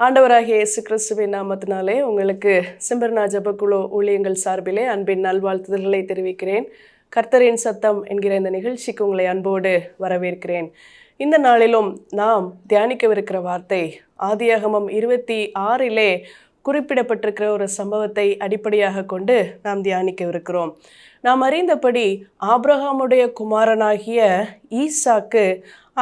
ஆண்டவராகிய இயேசு கிறிஸ்துவின் நாமத்தினாலே உங்களுக்கு சிம்பர்னா ஜபக்குழு ஊழியங்கள் சார்பிலே அன்பின் நல்வாழ்த்துதல்களை தெரிவிக்கிறேன். கர்த்தரின் சத்தம் என்கிற இந்த நிகழ்ச்சிக்கு உங்களை அன்போடு வரவேற்கிறேன். இந்த நாளிலும் நாம் தியானிக்கவிருக்கிற வார்த்தை ஆதியாகமம் இருபத்தி ஆறிலே குறிப்பிடப்பட்டிருக்கிற ஒரு சம்பவத்தை அடிப்படையாக கொண்டு நாம் தியானிக்கவிருக்கிறோம். நாம் அறிந்தபடி ஆப்ரஹாமுடைய குமாரனாகிய ஈசாக்கு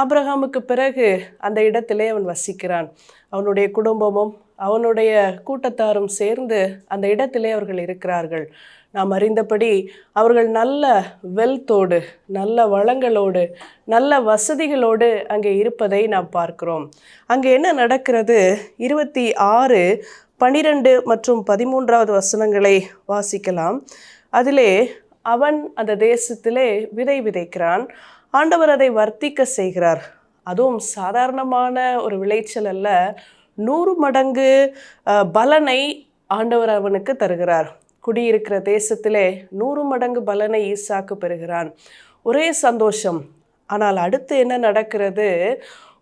ஆப்ரஹாமுக்கு பிறகு அந்த இடத்திலே அவன் வசிக்கிறான். அவனுடைய குடும்பமும் அவனுடைய கூட்டத்தாரும் சேர்ந்து அந்த இடத்திலே அவர்கள் இருக்கிறார்கள். நாம் அறிந்தபடி அவர்கள் நல்ல வெல்த்தோடு நல்ல வளங்களோடு நல்ல வசதிகளோடு அங்கே இருப்பதை நாம் பார்க்கிறோம். அங்கே என்ன நடக்கிறது? இருபத்தி ஆறு பனிரெண்டு மற்றும் பதிமூன்றாவது வசனங்களை வாசிக்கலாம். அதிலே அவன் அந்த தேசத்திலே விதை விதைக்கிறான். ஆண்டவர் அதை வர்த்திக்க செய்கிறார். அதுவும் சாதாரணமான ஒரு விளைச்சல் அல்ல. நூறு மடங்கு பலனை ஆண்டவர் அவனுக்கு தருகிறார். குடியிருக்கிற தேசத்திலே நூறு மடங்கு பலனை ஈசாக்கு பெறுகிறான். ஒரே சந்தோஷம். ஆனால் அடுத்து என்ன நடக்கிறது?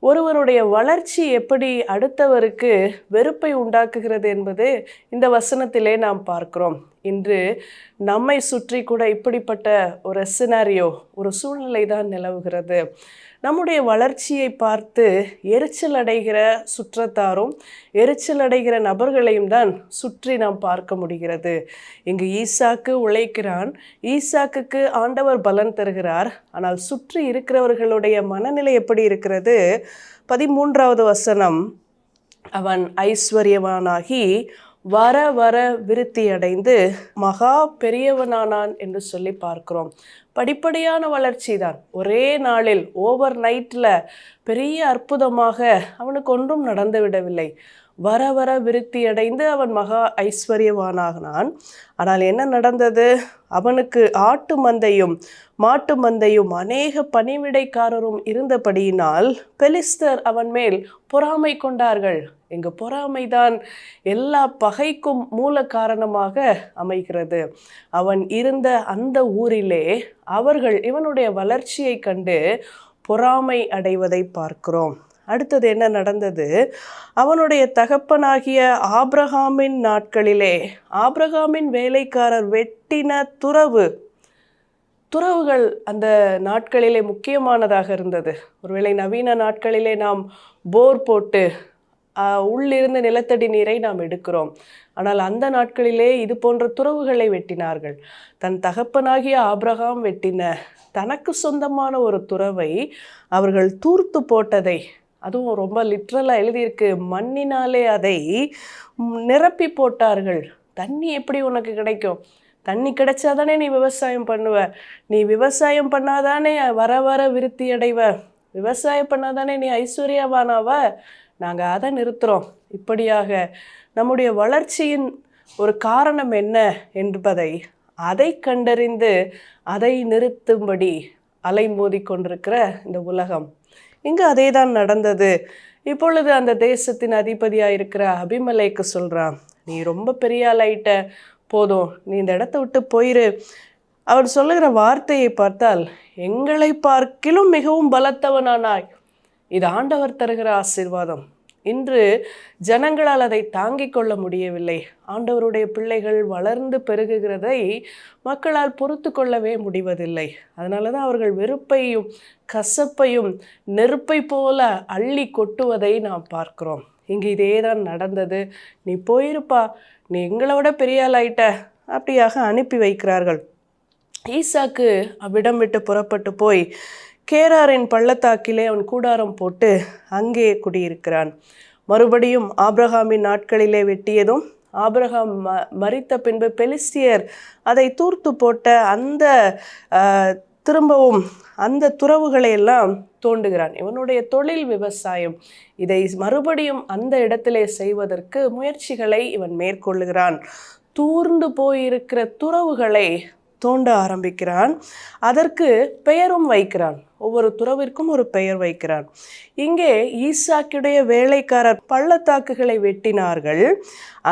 ஒருவருடைய வளர்ச்சி எப்படி அடுத்தவருக்கு வெறுப்பை உண்டாக்குகிறது என்பது இந்த வசனத்திலே நாம் பார்க்கிறோம். இன்று நம்மை சுற்றி கூட இப்படிப்பட்ட ஒரு சினாரியோ ஒரு சூழ்நிலை தான் நிலவுகிறது. நம்முடைய வளர்ச்சியை பார்த்து எரிச்சல் அடைகிற சுற்றத்தாரும் எரிச்சல் அடைகிற நபர்களையும் தான் சுற்றி நாம் பார்க்க முடிகிறது. இங்கு ஈசாக்கு உழைக்கிறான். ஈசாக்குக்கு ஆண்டவர் பலன் தருகிறார். ஆனால் சுற்றி இருக்கிறவர்களுடைய மனநிலை எப்படி இருக்கிறது? பதிமூன்றாவது வசனம். அவன் ஐஸ்வர்யவானாகி வர வர விருத்தி அடைந்து மகா பெரியவனானான் என்று சொல்லி பார்க்கிறோம். படிப்படியான வளர்ச்சி தான். ஒரே நாளில் ஓவர் நைட்டில் பெரிய அற்புதமாக அவனுக்கு ஒன்றும் நடந்துவிடவில்லை வர வர விருத்தி அடைந்து அவன் மகா ஐஸ்வர்யவானாகினான் ஆனால் என்ன நடந்தது? அவனுக்கு ஆட்டு மந்தையும் மாட்டு மந்தையும் அநேக பணிவிடைக்காரரும் இருந்தபடியினால் பெலிஸ்தர் அவன் மேல் பொறாமை கொண்டார்கள். இங்கு பொறாமைதான் எல்லா பகைக்கும் மூல காரணமாக அமைகிறது. அவன் இருந்த அந்த ஊரிலே அவர்கள் இவனுடைய வளர்ச்சியை கண்டு பொறாமை அடைவதை பார்க்கிறோம். அடுத்தது என்ன நடந்தது? அவனுடைய தகப்பனாகிய ஆப்ரஹாமின் நாட்களிலே ஆப்ரஹாமின் வேலைக்காரர் வெட்டின துறவு. துறவுகள் அந்த நாட்களிலே முக்கியமானதாக இருந்தது. ஒருவேளை நவீன நாட்களிலே நாம் போர் போட்டு உள்ளிருந்து நிலத்தடி நீரை நாம் எடுக்கிறோம். ஆனால் அந்த நாட்களிலே இது போன்ற துறவுகளை வெட்டினார்கள். தன் தகப்பனாகிய ஆப்ரஹாம் வெட்டின தனக்கு சொந்தமான ஒரு துறவை அவர்கள் தூர்த்து போட்டதை அதுவும் ரொம்ப லிட்ரலாக எழுதியிருக்கு. மண்ணினாலே அதை நிரப்பி போட்டார்கள். தண்ணி எப்படி உனக்கு கிடைக்கும்? தண்ணி கிடைச்சா தானே நீ விவசாயம் பண்ணுவ. நீ விவசாயம் பண்ணாதானே வர வர விருத்தி அடைவ. விவசாயம் பண்ணாதானே நீ ஐஸ்வர்யவானாவ. நாங்கள் அதை நிறுத்துகிறோம் இப்படியாக நம்முடைய வளர்ச்சியின் ஒரு காரணம் என்ன என்பதை அதை கண்டறிந்து அதை நிறுத்தும்படி அலைமோதி கொண்டிருக்கிற இந்த உலகம். இங்கே அதே தான் நடந்தது. இப்பொழுது அந்த தேசத்தின் அதிபதியாக இருக்கிற அபிமலைக்கு சொல்கிறான் நீ ரொம்ப பெரிய ஆளாயிட்ட போதும் நீ இந்த இடத்த விட்டு போயிரு. அவர் சொல்லுகிற வார்த்தையை பார்த்தால் எங்களை பார்க்கிலும் மிகவும் பலத்தவனானாய். இது ஆண்டவர் தருகிற ஆசீர்வாதம். இன்று ஜனங்களால் அதை தாங்கிக் கொள்ள முடியவில்லை. ஆண்டவருடைய பிள்ளைகள் வளர்ந்து பெருகுகிறதை மக்களால் பொறுத்து கொள்ளவே முடிவதில்லை. அதனால தான் அவர்கள் வெறுப்பையும் கசப்பையும் நெருப்பை போல அள்ளி கொட்டுவதை நாம் பார்க்கிறோம். இங்கு இதே தான் நடந்தது. நீ போயிருப்பா நீ எங்களை விட பெரிய ஆளாயிட்ட அப்படியாக அனுப்பி வைக்கிறார்கள். ஈசாக்கு அவ்விடம் விட்டு புறப்பட்டு போய் கேராரின் பள்ளத்தாக்கிலே அவன் கூடாரம் போட்டு அங்கே குடியிருக்கிறான். மறுபடியும் ஆப்ரஹாமின் நாட்களிலே வெட்டியதும் ஆபிரகாம் ம மறித்த பின்பு பெலிஸ்டியர் அதை தூர்த்து போட்ட அந்த திரும்பவும் அந்த துறவுகளை எல்லாம் தோண்டுகிறான். இவனுடைய தொழில் விவசாயம். இதை மறுபடியும் அந்த இடத்திலே செய்வதற்கு முயற்சிகளை இவன் மேற்கொள்ளுகிறான். தூர்ந்து போயிருக்கிற துறவுகளை தோண்ட ஆரம்பிக்கிறான். அதற்கு பெயரும் வைக்கிறான். ஒவ்வொரு துறவிற்கும் ஒரு பெயர் வைக்கிறான். இங்கே ஈசாக்கியுடைய வேலைக்காரர் பள்ளத்தாக்குகளை வெட்டினார்கள்.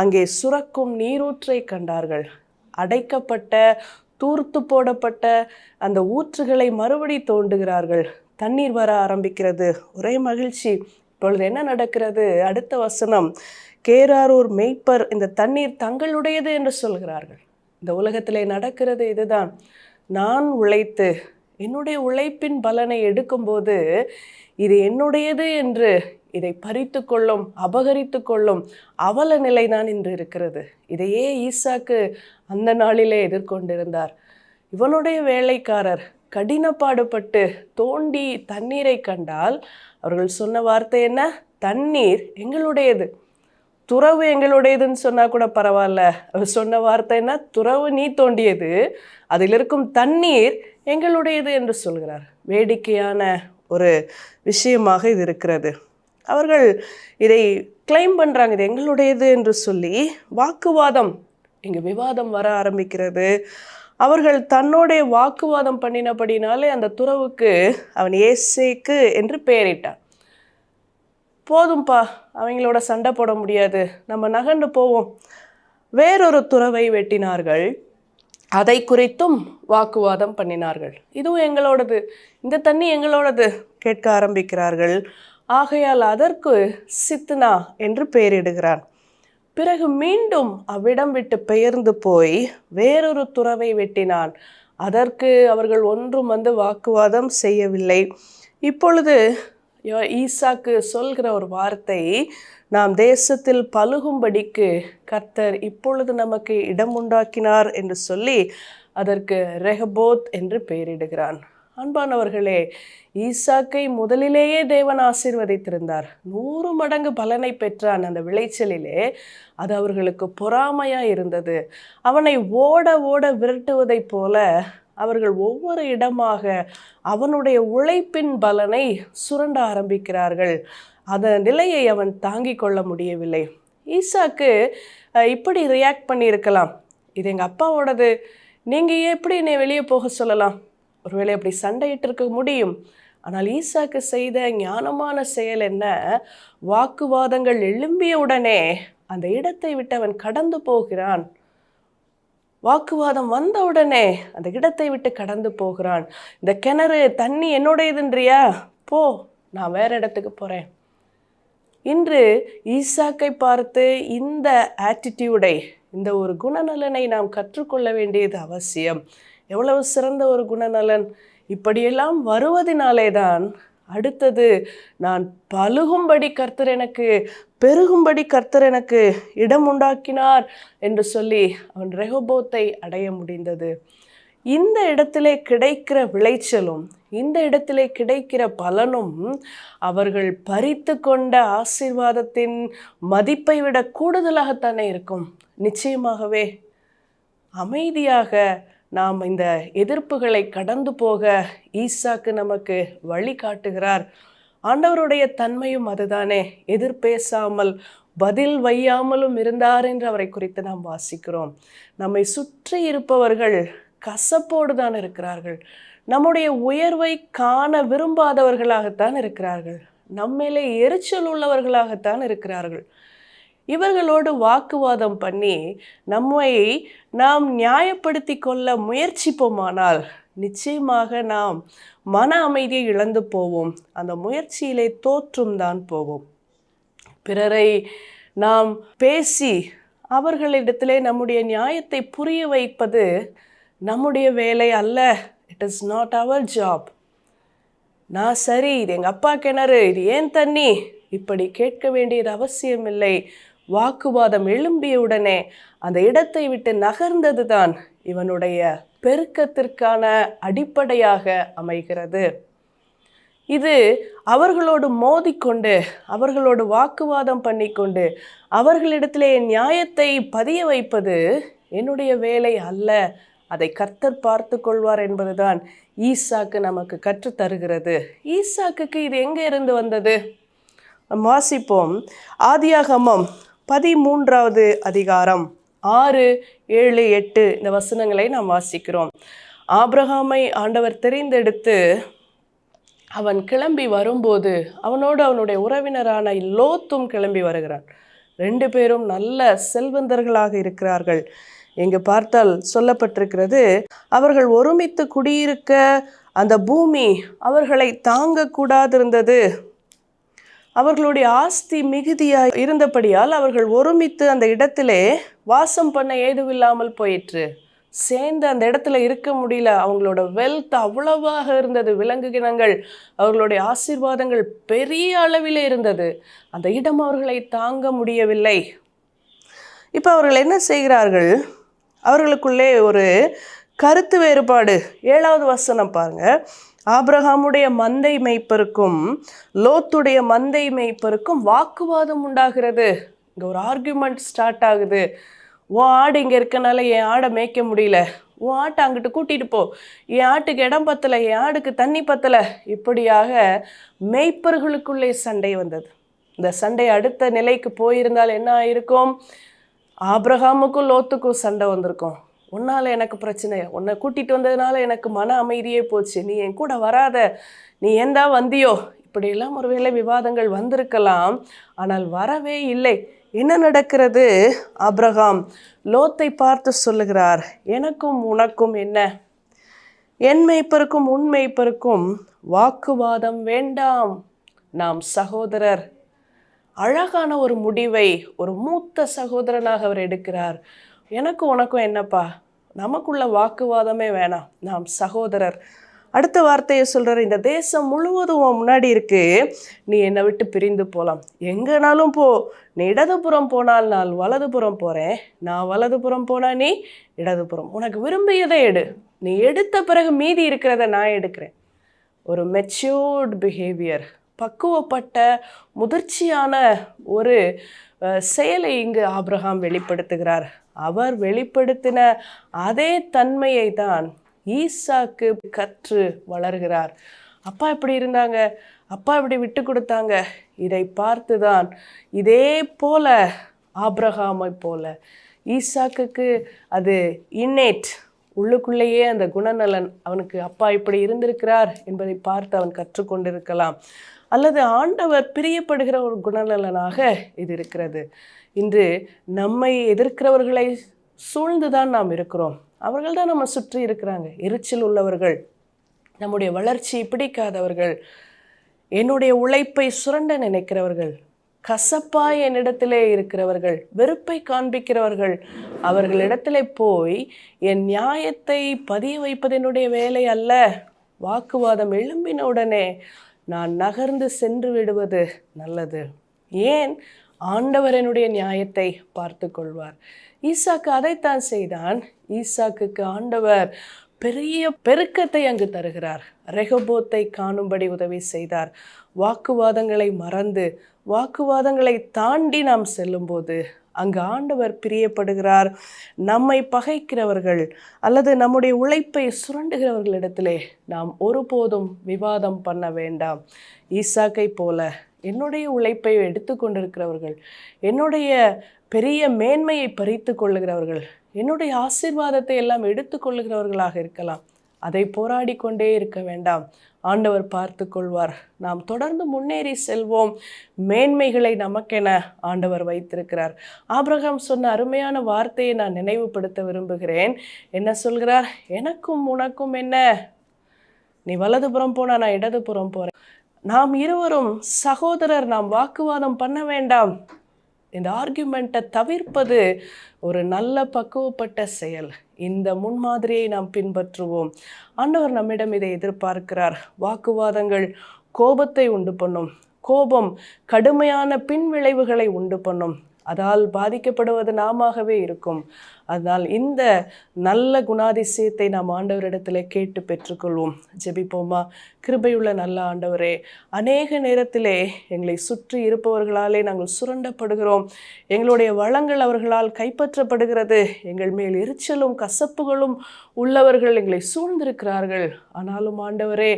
அங்கே சுரக்கும் நீரூற்றை கண்டார்கள். அடைக்கப்பட்ட தூர்த்து போடப்பட்ட அந்த ஊற்றுகளை மறுபடி தோண்டுகிறார்கள். தண்ணீர் வர ஆரம்பிக்கிறது. ஒரே மகிழ்ச்சி. இப்பொழுது என்ன நடக்கிறது? அடுத்த வசனம். கேராரூர் மெய்ப்பர் இந்த தண்ணீர் தங்களுடையது என்று சொல்கிறார்கள். இந்த உலகத்தில் நடக்கிறது இதுதான். நான் உழைத்து என்னுடைய உழைப்பின் பலனை எடுக்கும்போது இது என்னுடையது என்று இதை பறித்து கொள்ளும் அபகரித்து கொள்ளும் அவல நிலைதான் இன்று இருக்கிறது. இதையே ஈசாக்கு அந்த நாளிலே எதிர்கொண்டிருந்தார். இவனுடைய வேலைக்காரர் கடினப்பாடுபட்டு தோண்டி தண்ணீரை கண்டால் அவர்கள் சொன்ன வார்த்தை என்ன? தண்ணீர் எங்களுடையது. துறவு எங்களுடையதுன்னு சொன்னால் கூட பரவாயில்ல. அவர் சொன்ன வார்த்தைன்னா துறவு நீ தோண்டியது அதில் இருக்கும் தண்ணீர் எங்களுடையது என்று சொல்கிறார். வேடிக்கையான ஒரு விஷயமாக இது இருக்கிறது. அவர்கள் இதை கிளைம் பண்ணுறாங்க இது எங்களுடையது என்று சொல்லி வாக்குவாதம் இங்கே விவாதம் வர ஆரம்பிக்கிறது. அவர்கள் தன்னோடைய வாக்குவாதம் பண்ணினபடினாலே அந்த துறவுக்கு அவன் ஏசேக்கு என்று பெயரிட்டான் போதும்பா அவங்களோட சண்டை போட முடியாது. நம்ம நகர்ந்து போவோம். வேறொரு துறவை வெட்டினார்கள். அதை குறித்தும் வாக்குவாதம் பண்ணினார்கள். இதுவும் எங்களோடது. இந்த தண்ணி எங்களோடது கேட்க ஆரம்பிக்கிறார்கள். ஆகையால் அதற்கு சித்னா என்று பெயரிடுகிறான். பிறகு மீண்டும் அவ்விடம் விட்டு பெயர்ந்து போய் வேறொரு துறவை வெட்டினான். அதற்கு அவர்கள் ஒன்றும் வந்து வாக்குவாதம் செய்யவில்லை. இப்பொழுது ஈசாக்கு சொல்கிற ஒரு வார்த்தை நாம் தேசத்தில் பழுகும்படிக்கு கர்த்தர் இப்பொழுது நமக்கு இடம் உண்டாக்கினார் என்று சொல்லி அதற்கு ரெஹபோத் என்று பெயரிடுகிறான். அன்பானவர்களே ஈசாக்கை முதலிலேயே தேவன் ஆசீர்வதித்திருந்தார். நூறு மடங்கு பலனை பெற்றான் அந்த விளைச்சலிலே. அது அவர்களுக்கு பொறாமையாக இருந்தது. அவனை ஓட ஓட விரட்டுவதைப் போல அவர்கள் ஒவ்வொரு இடமாக அவனுடைய உழைப்பின் பலனை சுரண்ட ஆரம்பிக்கிறார்கள். அந்த நிலையை அவன் தாங்கிக் கொள்ள முடியவில்லை. ஈசாக்கு இப்படி ரியாக்ட் பண்ணியிருக்கலாம். இது எங்கள் அப்பாவோடது. நீங்கள் எப்படி என்னை வெளியே போக சொல்லலாம்? ஒருவேளை அப்படி சண்டையிட்டு இருக்க முடியும். ஆனால் ஈசாக்கு செய்த ஞானமான செயல் என்ன? வாக்குவாதங்கள் எழும்பிய உடனே அந்த இடத்தை விட்டு அவன் கடந்து போகிறான். வாக்குவாதம் வந்த உடனே அந்த இடத்தை விட்டு கடந்து போகிறான். இந்த கிணறு தண்ணி என்னுடையதுன்றியா? போ நான் வேற இடத்துக்கு போகிறேன் இன்று ஈசாக்கை பார்த்து இந்த ஆட்டிடியூடை இந்த ஒரு குணநலனை நாம் கற்றுக்கொள்ள வேண்டியது அவசியம். எவ்வளவு சிறந்த ஒரு குணநலன். இப்படியெல்லாம் வருவதினாலே தான் அடுத்தது நான் பழுகும்படி கர்த்தர் எனக்கு பெருகும்படி கர்த்தர் எனக்கு இடம் உண்டாக்கினார் என்று சொல்லி அவன் ரெஹோபோத்தை அடைய முடிந்தது. இந்த இடத்திலே கிடைக்கிற விளைச்சலும் இந்த இடத்திலே கிடைக்கிற பலனும் அவர்கள் பறித்து கொண்ட ஆசீர்வாதத்தின் மதிப்பை விட கூடுதலாகத்தானே இருக்கும். நிச்சயமாகவே அமைதியாக நாம் இந்த எதிர்ப்புகளை கடந்து போக ஈசாக்கு நமக்கு வழி காட்டுகிறார். ஆண்டவருடைய தன்மையும் அதுதானே. எதிர்பேசாமல் பதில் வையாமலும் இருந்தார் என்று அவரை குறித்து நாம் வாசிக்கிறோம். நம்மை சுற்றி இருப்பவர்கள் கசப்போடு தான் இருக்கிறார்கள். நம்முடைய உயர்வை காண விரும்பாதவர்களாகத்தான் இருக்கிறார்கள். நம்மேலே எரிச்சல் உள்ளவர்களாகத்தான் இருக்கிறார்கள். இவர்களோடு வாக்குவாதம் பண்ணி நம்மை நாம் நியாயப்படுத்தி கொள்ள முயற்சிப்போமானால் நிச்சயமாக நாம் மன அமைதியை இழந்து போவோம். அந்த முயற்சியிலே தோற்றும் தான் போவோம். பிறரை நாம் பேசி அவர்களிடத்திலே நம்முடைய நியாயத்தை புரிய வைப்பது நம்முடைய வேலை அல்ல. It is not our job நான் சரி இது எங்கள் அப்பா கிணறு இது ஏன் தண்ணி? இப்படி கேட்க வேண்டியது அவசியமில்லை. வாக்குவாதம் எழும்பிய உடனே அந்த இடத்தை விட்டு நகர்ந்தது தான் இவனுடைய பெருக்கத்திற்கான அடிப்படையாக அமைகிறது. இது அவர்களோடு மோதிக்கொண்டு அவர்களோடு வாக்குவாதம் பண்ணிக்கொண்டு அவர்களிடத்திலே என் நியாயத்தை பதிய வைப்பது என்னுடைய வேலை அல்ல. அதை கர்த்தர் பார்த்து கொள்வார் என்பதுதான் ஈசாக்கு நமக்கு கற்றுத் தருகிறது. ஈசாக்குக்கு இது எங்கே இருந்து வந்தது? வாசிப்போம். ஆதியாகமம் பதிமூன்றாவது அதிகாரம். ஆறு ஏழு எட்டு இந்த வசனங்களை நாம் வாசிக்கிறோம். ஆப்ரஹாமை ஆண்டவர் தெரிந்தெடுத்து அவன் கிளம்பி வரும்போது அவனோடு அவனுடைய உறவினரான லோத்தும் கிளம்பி வருகிறான். ரெண்டு பேரும் நல்ல செல்வந்தர்களாக இருக்கிறார்கள். இங்கு பார்த்தால் சொல்லப்பட்டிருக்கிறது அவர்கள் ஒருமித்து குடியிருக்க அந்த பூமி அவர்களை தாங்கக்கூடாதிருந்தது. அவர்களுடைய ஆஸ்தி மிகுதியாய் இருந்தபடியால் அவர்கள் ஒருமித்து அந்த இடத்திலே வாசம் பண்ண ஏதுவில்லாமல் போயிற்று. சேர்ந்து அந்த இடத்துல இருக்க முடியல. அவங்களோட வெல்த் அவ்வளவாக இருந்தது. விலங்குகினங்கள் அவர்களுடைய ஆசீர்வாதங்கள் பெரிய அளவிலே இருந்தது. அந்த இடம் அவர்களை தாங்க முடியவில்லை. இப்போ அவர்கள் என்ன செய்கிறார்கள்? அவர்களுக்குள்ளே ஒரு கருத்து வேறுபாடு. ஏழாவது வசனம் பாருங்க. ஆப்ரஹாமுடைய மந்தை மேய்ப்பருக்கும் லோத்துடைய மந்தை மேய்ப்பருக்கும் வாக்குவாதம் உண்டாகிறது. இங்கே ஒரு ஆர்கியூமெண்ட் ஸ்டார்ட் ஆகுது. உன் ஆடு இங்கே இருக்கனால என் ஆடை மேய்க்க முடியல. உன் ஆட்டை அங்கிட்டு கூட்டிகிட்டு போ. என் ஆட்டுக்கு இடம் பத்தலை. என் ஆடுக்கு தண்ணி பத்தலை. இப்படியாக மெய்ப்பர்களுக்குள்ளே சண்டை வந்தது. இந்த சண்டை அடுத்த நிலைக்கு போயிருந்தால் என்ன ஆயிருக்கும்? ஆப்ரஹாமுக்கும் லோத்துக்கும் சண்டை வந்திருக்கும். உன்னால் எனக்கு பிரச்சனை. உன்னை கூட்டிகிட்டு வந்ததுனால எனக்கு மன அமைதியே போச்சு. நீ என் கூட வராத. நீ ஏந்தா வந்தியோ? இப்படியெல்லாம் ஒருவேளை விவாதங்கள் வந்திருக்கலாம். ஆனால் வரவே இல்லை. என்ன நடக்கிறது? அப்ரஹாம் லோத்தை பார்த்து சொல்லுகிறார். எனக்கும் உனக்கும் என்ன? என் மெய்ப்பருக்கும் உன் மெய்ப்பருக்கும் வாக்குவாதம் வேண்டாம். நாம் சகோதரர். அழகான ஒரு முடிவை ஒரு மூத்த சகோதரனாக அவர் எடுக்கிறார். எனக்கும் உனக்கும் என்னப்பா? நமக்குள்ள வாக்குவாதமே வேணாம். நாம் சகோதரர். அடுத்த வார்த்தையை சொல்கிறார் இந்த தேசம் முழுவதும் முன்னாடி இருக்கு. நீ என்னை விட்டு பிரிந்து போகலாம் எங்கேனாலும் போ. நீ இடதுபுறம் போனால் நான் வலதுபுறம் போகிறேன் நான் வலதுபுறம் போனால் நீ இடதுபுறம். உனக்கு விரும்பியதை எடு. நீ எடுத்த பிறகு மீதி இருக்கிறத நான் எடுக்கிறேன். ஒரு மெச்சூர்ட் பிஹேவியர் பக்குவப்பட்ட முதிர்ச்சியான ஒரு செயலை இங்கு ஆப்ரஹாம் வெளிப்படுத்துகிறார். அவர் வெளிப்படுத்தின அதே தன்மையை தான் ஈசாக்கு கற்று வளர்கிறார். அப்பா இப்படி இருந்தாங்க? அப்பா இப்படி விட்டு கொடுத்தாங்க. இதை பார்த்து தான் இதே போல ஆப்ரஹாமை போல ஈசாக்குக்கு அது இன்னேட் உள்ளுக்குள்ளேயே அந்த குணநலன் அவனுக்கு அப்பா இப்படி இருந்திருக்கிறார் என்பதை பார்த்து அவன் கற்றுக்கொண்டிருக்கலாம் அல்லது ஆண்டவர் பிரியப்படுகிற ஒரு குணநலனாக இது இருக்கிறது. இன்று நம்மை எதிர்க்கிறவர்களை சூழ்ந்துதான் நாம் இருக்கிறோம். அவர்கள் தான் நம்ம சுற்றி இருக்கிறாங்க. எரிச்சல் உள்ளவர்கள் நம்முடைய வளர்ச்சியை பிடிக்காதவர்கள் என்னுடைய உழைப்பை சுரண்ட நினைக்கிறவர்கள் கசப்பாய் என்னிடத்திலே இருக்கிறவர்கள் வெறுப்பை காண்பிக்கிறவர்கள் அவர்களிடத்திலே போய் என் நியாயத்தை பதிய வைப்பது என்னுடைய வேலை அல்ல. வாக்குவாதம் எழும்பின உடனே நான் நகர்ந்து சென்று விடுவது நல்லது. ஏன்? ஆண்டவர் என்னுடைய நியாயத்தை பார்த்து கொள்வார் ஈசாக்கு அதைத்தான் செய்தான். ஈசாக்குக்கு ஆண்டவர் பெரிய பெருக்கத்தை அங்கு தருகிறார். ரெகபோத்தை காணும்படி உதவி செய்தார். வாக்குவாதங்களை மறந்து வாக்குவாதங்களை தாண்டி நாம் செல்லும்போது அங்கு ஆண்டவர் பிரியப்படுகிறார். நம்மை பகைக்கிறவர்கள் அல்லது நம்முடைய உழைப்பை சுரண்டுகிறவர்களிடத்திலே நாம் ஒருபோதும் விவாதம் பண்ண வேண்டாம். ஈசாக்கை போல என்னுடைய உழைப்பை எடுத்துக்கொண்டிருக்கிறவர்கள் என்னுடைய பெரிய மேன்மையை பறித்து கொள்ளுகிறவர்கள் என்னுடைய ஆசீர்வாதத்தை எல்லாம் எடுத்துக்கொள்ளுகிறவர்களாக இருக்கலாம். அதை போராடி கொண்டே இருக்க வேண்டாம். ஆண்டவர் பார்த்து கொள்வார் நாம் தொடர்ந்து முன்னேறி செல்வோம். மேன்மைகளை நமக்கென ஆண்டவர் வைத்திருக்கிறார். ஆபிரகாம் சொன்ன அருமையான வார்த்தையை நான் நினைவுபடுத்த விரும்புகிறேன். என்ன சொல்கிறார்? எனக்கும் உனக்கும் என்ன? நீ வலதுபுறம் போனா நான் இடதுபுறம் போகிறேன் நாம் இருவரும் சகோதரர் நாம் வாக்குவாதம் பண்ண வேண்டாம். இந்த ஆர்கியூமெண்ட்டை தவிர்ப்பது ஒரு நல்ல பக்குவப்பட்ட செயல். இந்த முன்மாதிரியை நாம் பின்பற்றுவோம். ஆண்டவர் நம்மிடம் இதை எதிர்பார்க்கிறார். வாக்குவாதங்கள் கோபத்தை உண்டு பண்ணும். கோபம் கடுமையான பின்விளைவுகளை உண்டு பண்ணும். அதால் பாதிக்கப்படுவது நாமாகவே இருக்கும். அதனால் இந்த நல்ல குணாதிசயத்தை நாம் ஆண்டவரிடத்தில் கேட்டு பெற்றுக்கொள்வோம். ஜெபிப்போமா? கிருபையுள்ள நல்ல ஆண்டவரே அநேக நேரத்திலே எங்களை சுற்றி இருப்பவர்களாலே நாங்கள் சுரண்டப்படுகிறோம். எங்களுடைய வளங்கள் அவர்களால் கைப்பற்றப்படுகிறது. எங்கள் மேல் எரிச்சலும் கசப்புகளும் உள்ளவர்கள் எங்களை சூழ்ந்திருக்கிறார்கள். ஆனாலும் ஆண்டவரே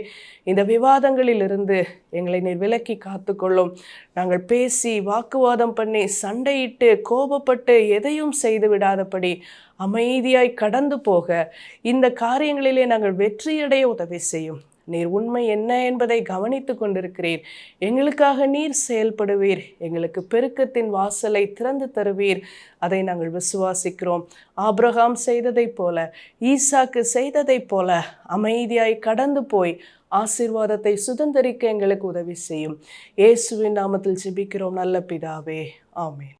இந்த விவாதங்களில் இருந்து எங்களை நீர் விலக்கி காத்துக்கொள்ளும். நாங்கள் பேசி வாக்குவாதம் பண்ணி சண்டையிட்டு கோபப்பட்டு எதையும் செய்து விடாதபடி அமைதியாய் கடந்து போக இந்த காரியங்களிலே நாங்கள் வெற்றியடைய உதவி செய்யும். நீர் உண்மை என்ன என்பதை கவனித்து கொண்டிருக்கிறீர். எங்களுக்காக நீர் செயல்படுவீர். எங்களுக்கு பெருக்கத்தின் வாசலை திறந்து தருவீர். அதை நாங்கள் விசுவாசிக்கிறோம். ஆப்ரஹாம் செய்ததைப் போல ஈசாக்கு செய்ததைப் போல அமைதியாய் கடந்து போய் ஆசீர்வாதத்தை சுதந்திரிக்க எங்களுக்கு உதவி செய்யும். இயேசுவின் நாமத்தில் ஜெபிக்கிறோம். நல்ல பிதாவே. ஆமேன்.